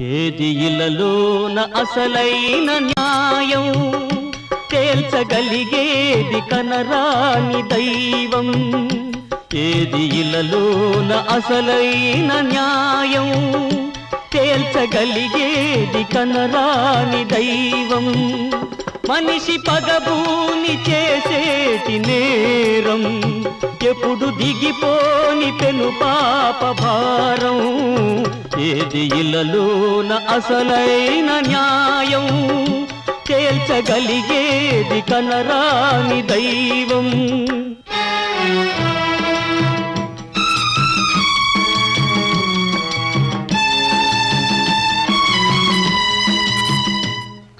ఏది ఇలలోన అసలైన న్యాయం? తేల్చగలిగేది కనరాని దైవం. ఏది ఇలలోన అసలైన న్యాయం? తేల్చగలిగేది కనరాని దైవం. మనిషి పగబూని చేసేటి నేరం. ఎప్పుడు దిగిపోని పెను పాప భారం ఏది ఇలలోన అసలైన న్యాయం తేల్చగలిగేది కనరాని దైవం.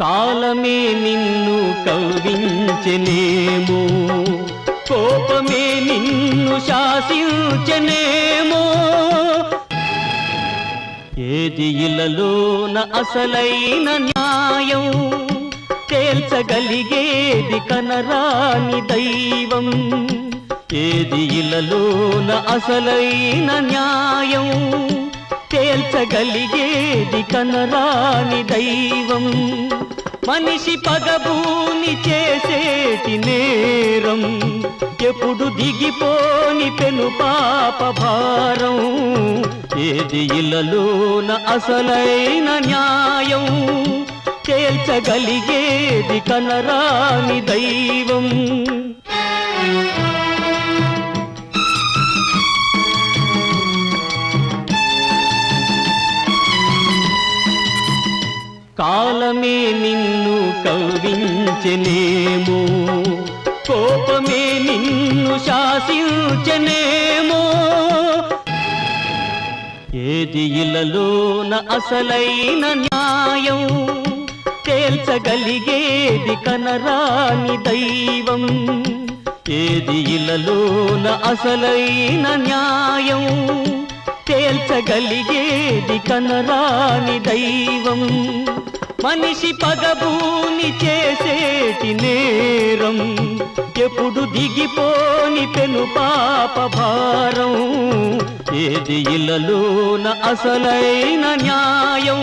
కాలమే నిన్ను కవ్వించెనేమో కోపమే నిన్ను శాసించనేమో. ఏది ఇలలోన అసలైన న్యాయం తేల్చగలిగేది కనరాని దైవం. ఏది ఇలలోన అసలైన న్యాయం తేల్చగలిగేది కనరాని దైవం. మనిషి పగబూని చే చేసేటి నేరం ఎప్పుడు దిగిపోని పెను పాప భారం. ఏది ఇలలోన అసలైన న్యాయం? తేల్చగలిగేది కనరాని దైవం. కాలమే నిన్న కవ్వించెనేమో కోపమే నిన్ను శాసించనేమో? ఏది ఇలలోన అసలైన న్యాయం? తేల్చగలిగేది కనరాని దైవం. ఏది ఇలలోన అసలైన న్యాయం? తేల్చగలిగేది కనరాని దైవం. మనిషి పగబూని చేసేటి నేరం ఎప్పుడు దిగిపోని పెను పాప భారం. ఏది ఇలలోన అసలైన న్యాయం?